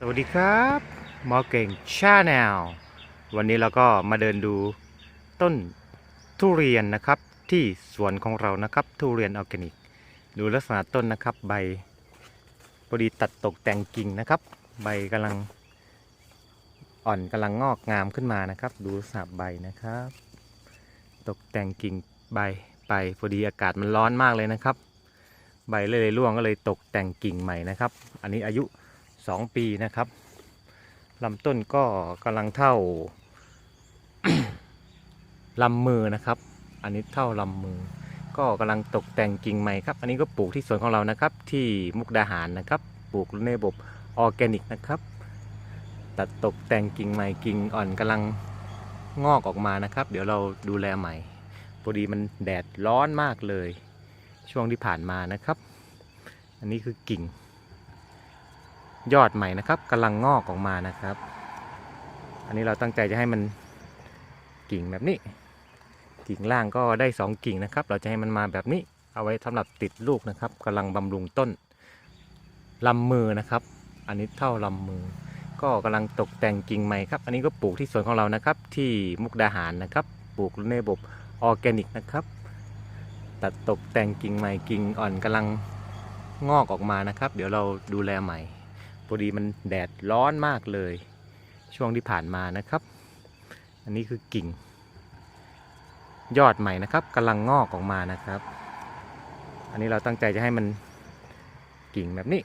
สวัสดีครับหมอเก่งชาแนลวันนี้เราก็มาเดินดูต้นทุเรียนนะครับ ที่สวนของเรานะครับ ทุเรียนออร์แกนิก ดูลักษณะต้นนะครับ ใบพอดีตัดตกแต่งกิ่งนะครับ ใบกำลังอ่อนกำลังงอกงามขึ้นมานะครับ ดูลักษณะใบนะครับ ตกแต่งกิ่งใบไปพอดีอากาศมันร้อนมากเลยนะครับ ใบเลยร่วงก็เลยตกแต่งกิ่งใหม่นะครับ อันนี้อายุ 2 ปีนะครับลำต้นก็กำลังเท่าลำมือนะครับ อันนี้เท่าลำมือ ก็กำลังตกแต่งกิ่งใหม่ครับ อันนี้ก็ปลูกที่สวนของเรานะครับ ที่มุกดาหารนะครับ ปลูกในระบบออร์แกนิกนะครับ ตัดตกแต่งกิ่งใหม่กิ่งอ่อนกำลังงอกออกมานะครับ เดี๋ยวเราดูแลใหม่พอดีมันแดดร้อนมากเลย ช่วงที่ผ่านมานะครับ อันนี้คือกิ่ง ยอดใหม่นะครับกำลังงอกออกมานะครับ อันนี้เราตั้งใจจะให้มันกิ่งแบบนี้ กิ่งล่างก็ได้สองกิ่งนะครับ เราจะให้มันมาแบบนี้ เอาไว้สำหรับติดลูกนะครับกำลังบำรุงต้นลำมือนะครับ อันนี้เท่าลำมือ ก็กำลังตกแต่งกิ่งใหม่ครับ อันนี้ก็ปลูกที่สวนของเรานะครับ ที่มุกดาหารนะครับ ปลูกในระบบออร์แกนิกนะครับ ตัดตกแต่งกิ่งใหม่กิ่งอ่อนกำลังงอกออกมานะครับ เดี๋ยวเราดูแลใหม่ พอดีมันแดดร้อนมากเลย ช่วงที่ผ่านมานะครับ อันนี้คือกิ่ง ยอดใหม่นะครับกำลังงอกออกมานะครับ อันนี้เราตั้งใจจะให้มันกิ่งแบบนี้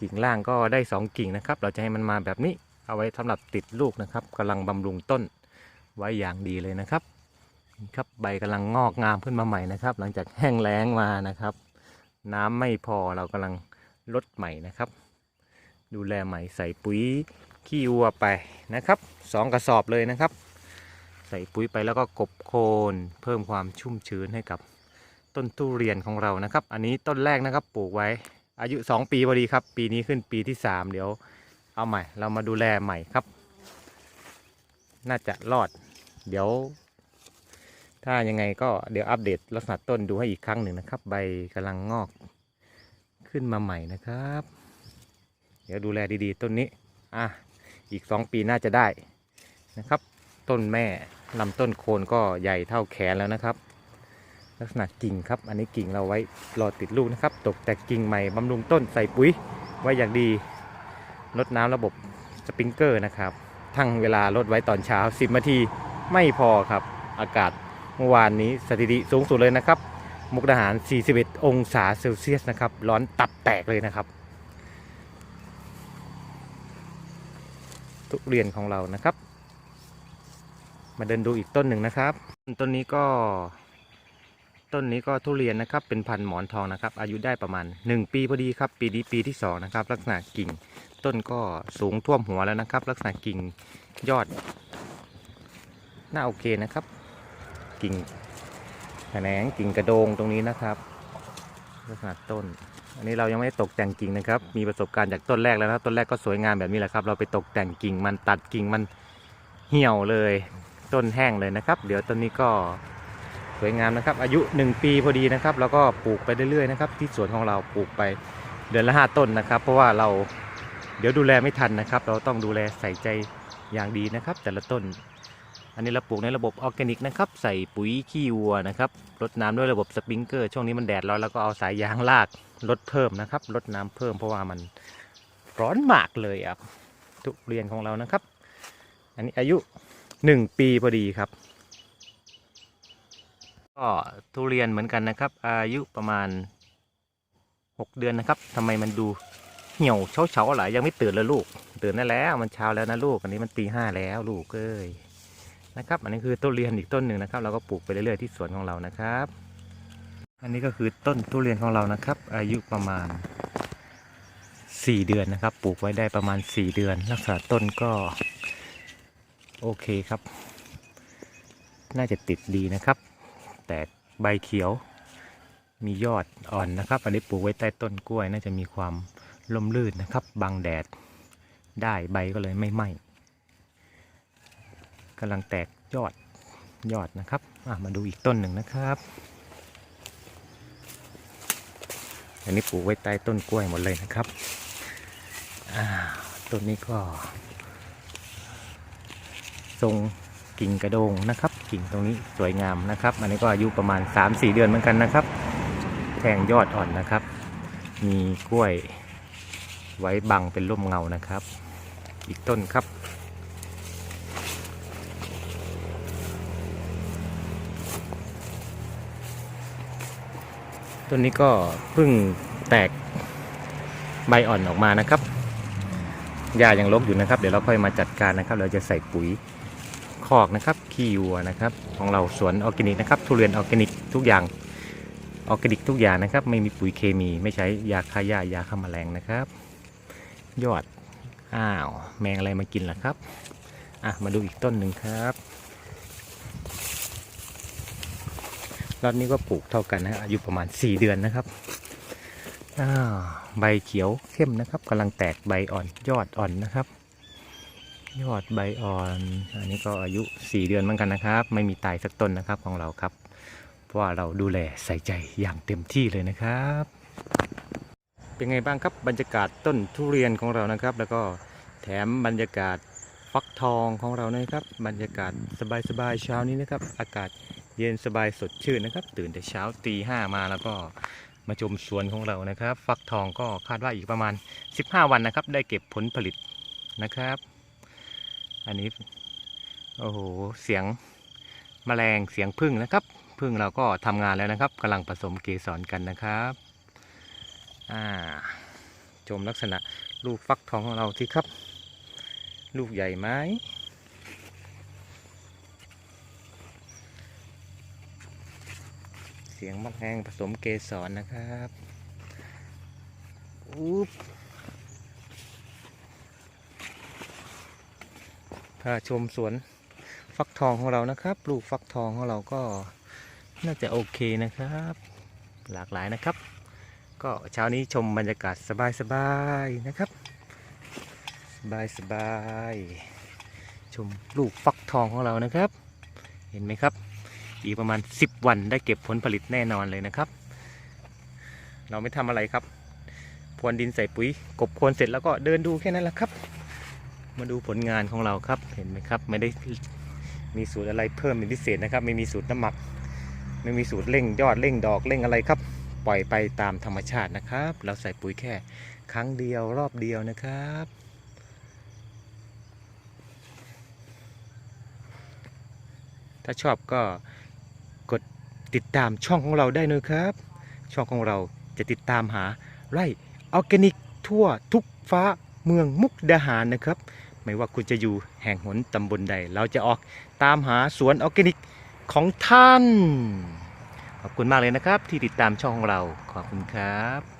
กิ่งล่างก็ได้สองกิ่งนะครับ เราจะให้มันมาแบบนี้ เอาไว้สำหรับติดลูกนะครับกำลังบำรุงต้นไว้อย่างดีเลยนะครับครับใบกำลังงอกงามขึ้นมาใหม่นะครับ หลังจากแห้งแล้งมานะครับ น้ำไม่พอเรากำลังลดใหม่นะครับ ดูแลใหม่ใส่ปุ๋ยขี้วัวไปนะครับสองกระสอบเลยนะครับ ใส่ปุ๋ยไปแล้วก็กบโคนเพิ่มความชุ่มชื้นให้กับต้นทุเรียนของเรานะครับ อันนี้ต้นแรกนะครับปลูกไว้ อายุ 2 ปีพอดีครับ ปีนี้ขึ้นปีที่ 3 เดี๋ยวเอาใหม่ เรามาดูแลใหม่ครับ น่าจะรอด เดี๋ยว ถ้ายังไงก็เดี๋ยวอัปเดตลักษณะต้นดูให้อีกครั้งหนึ่งนะครับ ใบกำลังงอกขึ้นมาใหม่นะครับ เดี๋ยวดูแลดีๆ ต้นนี้ อะ อีกสองปีน่าจะได้นะครับ ต้นแม่ลำต้นโคนก็ใหญ่เท่าแขนแล้วนะครับ ลักษณะกิ่งครับ อันนี้กิ่งเราไว้รอติดลูกนะครับ ตกแต่กิ่งใหม่บำรุงต้นใส่ปุ๋ยไว้อย่างดีลดน้ำระบบสปริงเกอร์นะครับ ทั้งเวลาลดไว้ตอนเช้า 10นาทีไม่พอครับ อากาศเมื่อวานนี้สถิติสูงสุดเลยนะครับ มุกดาหาร 41 องศาเซลเซียสนะครับ ร้อนตับแตกเลยนะครับ ทุเรียนของเรานะครับ มาเดินดูอีกต้นหนึ่งนะครับ ต้นนี้ก็ ต้นนี้ก็ทุเรียนนะครับ เป็นพันธุ์หมอนทองนะครับ อายุได้ประมาณ 1 ปีพอดีครับ ปีนี้ปีที่2นะครับ ลักษณะกิ่ง ต้นก็สูงท่วมหัวแล้วนะครับ ลักษณะกิ่งยอด น่าโอเคนะครับ กิ่งแขนงกิ่งกระโดงตรงนี้นะครับ ลักษณะต้น อันนี้เรายังไม่ตกแต่งกิ่งนะครับ มีประสบการณ์จากต้นแรกแล้วนะต้นแรกก็สวยงามแบบนี้แหละครับ เราไปตกแต่งกิ่งมันตัดกิ่งมันเหี่ยวเลย ต้นแห้งเลยนะครับ เดี๋ยวต้นนี้ก็สวยงามนะครับ อายุ 1 ปีพอดีนะครับ แล้วก็ปลูกไปเรื่อยๆนะครับ ที่สวนของเราปลูกไปเดือนละห้าต้นนะครับ เพราะว่าเราเดี๋ยวดูแลไม่ทันนะครับ เราต้องดูแลใส่ใจอย่างดีนะครับ แต่ละต้น อันนี้เราปลูกในระบบออร์แกนิกนะครับ ใส่ปุ๋ยขี้วัวนะครับรดน้ำด้วยระบบสปริงเกอร์ช่วงนี้มันแดดร้อนแล้วก็เอาสายยางลากลดเพิ่มนะครับลดน้ำเพิ่มเพราะว่ามันร้อนมากเลยครับทุเรียนของเรานะครับ อันนี้อายุหนึ่งปีพอดีครับ ก็ทุเรียนเหมือนกันนะครับ อายุประมาณหกเดือนนะครับทำไมมันดูเหี่ยวเฉาเฉาๆหลายยังไม่ตื่นเลยลูก ตื่นได้แล้วมันเช้าแล้วนะลูก อันนี้มันตีห้าแล้วลูกเอ้ย นะครับ อันนี้คือต้นเรียนอีกต้นหนึ่งนะครับ เราก็ปลูกไปเรื่อยๆที่สวนของเรานะครับ อันนี้ก็คือต้นทุเรียนของเรานะครับ อายุประมาณ 4 เดือนนะครับ ปลูกไว้ได้ประมาณ 4 เดือน ลักษณะต้นก็โอเคครับ น่าจะติดดีนะครับ แต่ใบเขียว มียอดอ่อนนะครับ อันนี้ปลูกไว้ใต้ต้นกล้วย น่าจะมีความร่มรื่นนะครับ บังแดดได้ใบก็เลยไม่ไหม้ กำลังแตกยอดยอดนะครับอะมาดูอีกต้นหนึ่งนะครับ อันนี้ปลูกไว้ใต้ต้นกล้วยหมดเลยนะครับอ่าต้นนี้ก็ ทรงกิ่งกระโดงนะครับ กิ่งตรงนี้สวยงามนะครับ อันนี้ก็อายุประมาณ 3-4 เดือนเหมือนกันนะครับ แทงยอดอ่อนนะครับ มีกล้วยไว้บังเป็นร่มเงานะครับ อีกต้นครับ ต้นนี้ก็เพิ่งแตกใบอ่อนออกมานะครับหญ้ายังรกอยู่นะครับ เดี๋ยวเราค่อยมาจัดการนะครับ เราจะใส่ปุ๋ยคอกนะครับขี้วัวนะครับ ของเราสวนออร์แกนิกนะครับ ทุเรียนออร์แกนิกทุกอย่างออร์แกนิกทุกอย่างนะครับ ไม่มีปุ๋ยเคมี ไม่ใช้ยาฆ่าหญ้ายาฆ่าแมลงนะครับ ยอดอ้าว แมงอะไรมากินล่ะครับ อะ มาดูอีกต้นหนึ่งครับ รอบนี้ก็ปลูกเท่ากันนะอายุประมาณ 4 เดือนนะครับใบเขียวเข้มนะครับกำลังแตกใบอ่อนยอดอ่อนนะครับ ยอดใบอ่อน อันนี้ก็อายุ 4 เดือนเหมือนกันนะครับ ไม่มีตายสักต้นนะครับของเราครับ เพราะว่าเราดูแลใส่ใจอย่างเต็มที่เลยนะครับ เป็นไงบ้างครับบรรยากาศต้นทุเรียนของเรานะครับ แล้วก็แถมบรรยากาศฟักทองของเรานะครับ บรรยากาศสบายๆเช้านี้นะครับ อากาศ เย็นสบายสดชื่นนะครับ ตื่นแต่เช้าตีห้ามาแล้วก็มาชมสวนของเรานะครับ ฟักทองก็คาดว่าอีกประมาณ 15 วันนะครับ ได้เก็บผลผลิตนะครับ อันนี้โอ้โหเสียงแมลงเสียงพึ่งนะครับพึ่งเราก็ทำงานแล้วนะครับกำลังผสมเกสรกันนะครับอ่าชมลักษณะลูกฟักทองของเราที่ครับ ลูกใหญ่ไหม เสียงมะแรงผสมเกสรนะครับอุ๊บพาชมสวนฟักทองของเรานะครับลูกฟักทองของเราก็น่าจะโอเคนะครับ หลากหลายนะครับ ก็เช้านี้ชมบรรยากาศสบายๆนะครับ สบายๆชมลูกฟักทองของเรานะครับ เห็นไหมครับ อีกประมาณ 10 วันได้เก็บผลผลิตแน่นอนเลยนะครับ เราไม่ทำอะไรครับพรวนดินใส่ปุ๋ย กบโคนเสร็จแล้วก็เดินดูแค่นั้นแหละครับ มาดูผลงานของเราครับเห็นไหมครับ ไม่ได้มีสูตรอะไรเพิ่มเป็นพิเศษนะครับ ไม่มีสูตรน้ำหมัก ไม่มีสูตรเร่งยอดเร่งดอกเร่งอะไรครับ ปล่อยไปตามธรรมชาตินะครับ เราใส่ปุ๋ยแค่ครั้งเดียวรอบเดียวนะครับถ้าชอบก็ ติดตามช่องของเราได้นะครับ ช่องของเราจะติดตามหาไร่ออร์แกนิกทั่วทุกฟ้าเมืองมุกดาหารนะครับ ไม่ว่าคุณจะอยู่แห่งหนตำบลใด เราจะออกตามหาสวนออร์แกนิกของท่าน ขอบคุณมากเลยนะครับ ที่ติดตามช่องของเราขอบคุณครับ